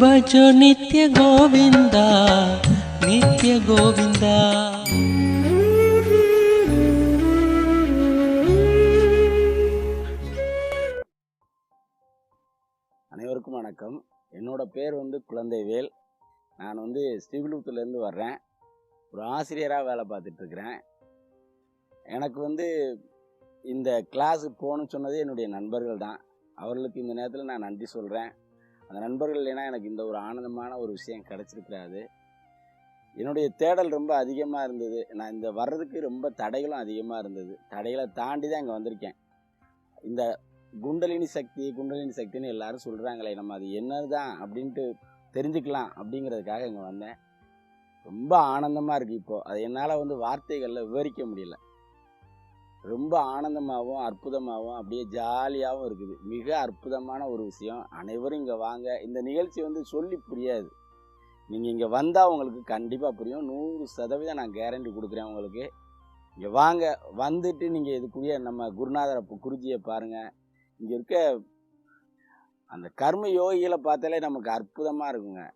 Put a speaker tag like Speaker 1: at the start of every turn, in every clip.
Speaker 1: भजो நித்ய கோவிந்தா நித்ய கோவிந்தா
Speaker 2: அனைவருக்கும் வணக்கம். என்னோட பேர் வந்து குழந்தைவேல். நான் வந்து ஸ்ரீவிழுத்தூர்லேருந்து வர்றேன். ஒரு ஆசிரியராக வேலை பார்த்துட்ருக்குறேன். எனக்கு வந்து இந்த கிளாஸுக்கு போகணும்னு சொன்னதே என்னுடைய நண்பர்கள் தான். அவர்களுக்கு இந்த நேரத்தில் நான் நன்றி சொல்கிறேன் அந்த நண்பர்கள் இல்லைன்னா எனக்கு இந்த ஒரு ஆனந்தமான ஒரு விஷயம் கிடச்சிருக்காது. என்னுடைய தேடல் ரொம்ப அதிகமாக இருந்தது. நான் இந்த வர்றதுக்கு ரொம்ப தடைகளும் அதிகமாக இருந்தது. தடைகளை தாண்டி தான் இங்கே வந்திருக்கேன். இந்த குண்டலினி சக்தி குண்டலினி சக்தின்னு எல்லாரும் சொல்கிறாங்களே நம்ம அது என்னதுதான் அப்படின்ட்டு தெரிஞ்சுக்கலாம் அப்படிங்கிறதுக்காக இங்கே வந்தேன். ரொம்ப ஆனந்தமாக இருக்குது இப்போது அது என்னால் வந்து வார்த்தைகளில் விவரிக்க முடியல. ரொம்ப ஆனந்தமாகவும் அற்புதமாகவும் அப்படியே ஜாலியாகவும் இருக்குது. மிக அற்புதமான ஒரு விஷயம். அனைவரும் இங்கே வாங்க. இந்த நிகழ்ச்சி வந்து சொல்லி புரியாது. நீங்கள் இங்கே வந்தால் உங்களுக்கு கண்டிப்பாக புரியும். நூறு சதவீதம் நான் கேரண்டி கொடுக்குறேன் உங்களுக்கு. இங்கே வாங்க. வந்துட்டு நீங்கள் இதுக்குரிய நம்ம குருநாதர பு- குருஜியை பாருங்கள் இங்கே இருக்க அந்த கர்ம யோகிகளை பார்த்தாலே நமக்கு அற்புதமாக இருக்குங்க.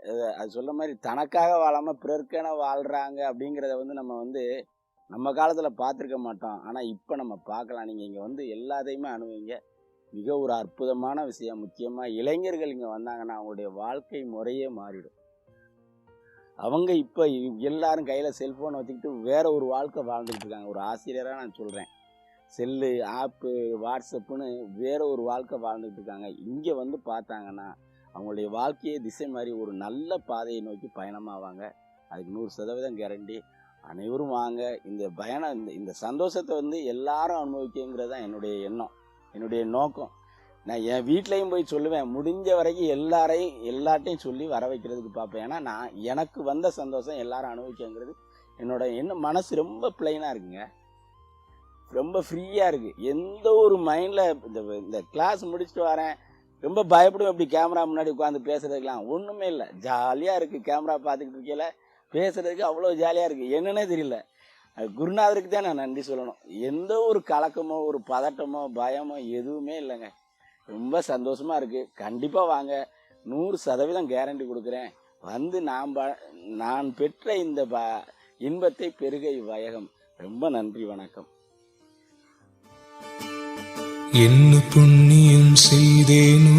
Speaker 2: அது அது சொல்ல மாதிரி தனக்காக வாழாமல் பிறர்க்கென வாழ்கிறாங்க அப்படிங்கிறத வந்து நம்ம வந்து நம்ம காலத்தில் பார்த்துருக்க மாட்டோம். ஆனால் இப்போ நம்ம பார்க்கலாம். நீங்கள் இங்கே வந்து எல்லாத்தையுமே அணுவீங்க மிக ஒரு அற்புதமான விஷயம். முக்கியமாக இளைஞர்கள் இங்கே வந்தாங்கன்னா அவங்களுடைய வாழ்க்கை முறையே மாறிடும். அவங்க இப்போ எல்லாரும் கையில் செல்ஃபோனை வச்சுக்கிட்டு வேற ஒரு வாழ்க்கை வாழ்ந்துக்கிட்டு இருக்காங்க. ஒரு ஆசிரியராக நான் சொல்கிறேன் செல்லு ஆப்பு வாட்ஸ்அப்புன்னு வேற ஒரு வாழ்க்கை வாழ்ந்துட்டு இருக்காங்க. இங்கே வந்து பார்த்தாங்கன்னா அவங்களுடைய வாழ்க்கையே திசை மாதிரி ஒரு நல்ல பாதையை நோக்கி பயணமாவாங்க. அதுக்கு நூறு சதவீதம் கேரண்டி அனைவரும் வாங்க. இந்த பயணம் இந்த இந்த சந்தோஷத்தை வந்து எல்லாரும் அனுபவிக்கங்கிறது தான் என்னுடைய எண்ணம். என்னுடைய நோக்கம். நான் என் வீட்லேயும் போய் சொல்லுவேன். முடிஞ்ச வரைக்கும் எல்லாரையும் எல்லாட்டையும் சொல்லி வர வைக்கிறதுக்கு பார்ப்பேன். ஏன்னா நான் எனக்கு வந்த சந்தோஷம் எல்லாரும் அனுபவிக்கங்கிறது என்னோட என்ன மனசு ரொம்ப பிளைனாக இருக்குங்க. ரொம்ப ஃப்ரீயாக இருக்குது எந்த ஒரு மைண்டில் இந்த இந்த கிளாஸ் முடிச்சுட்டு வரேன். ரொம்ப பயப்படுவேன். இப்படி கேமரா முன்னாடி உட்காந்து பேசுறதுக்கெலாம் ஒன்றுமே இல்லை. ஜாலியாக இருக்குது கேமரா பார்த்துக்கிட்டு இருக்கையில பேசுறதுக்கு அவ்வளோ ஜாலியாக இருக்குது என்னன்னே தெரியல. அது குருநாதருக்கு தான் நான் நன்றி சொல்லணும். எந்த ஒரு கலக்கமோ ஒரு பதட்டமோ பயமோ எதுவுமே இல்லைங்க. ரொம்ப சந்தோஷமாக இருக்குது கண்டிப்பாக வாங்க. நூறு சதவீதம் கேரண்டி கொடுக்குறேன். வந்து நான் ப நான் பெற்ற இந்த ப இன்பத்தை பெருக இவ்வயகம் ரொம்ப நன்றி வணக்கம்.
Speaker 3: என்ன புண்ணியம் செய்தேனோ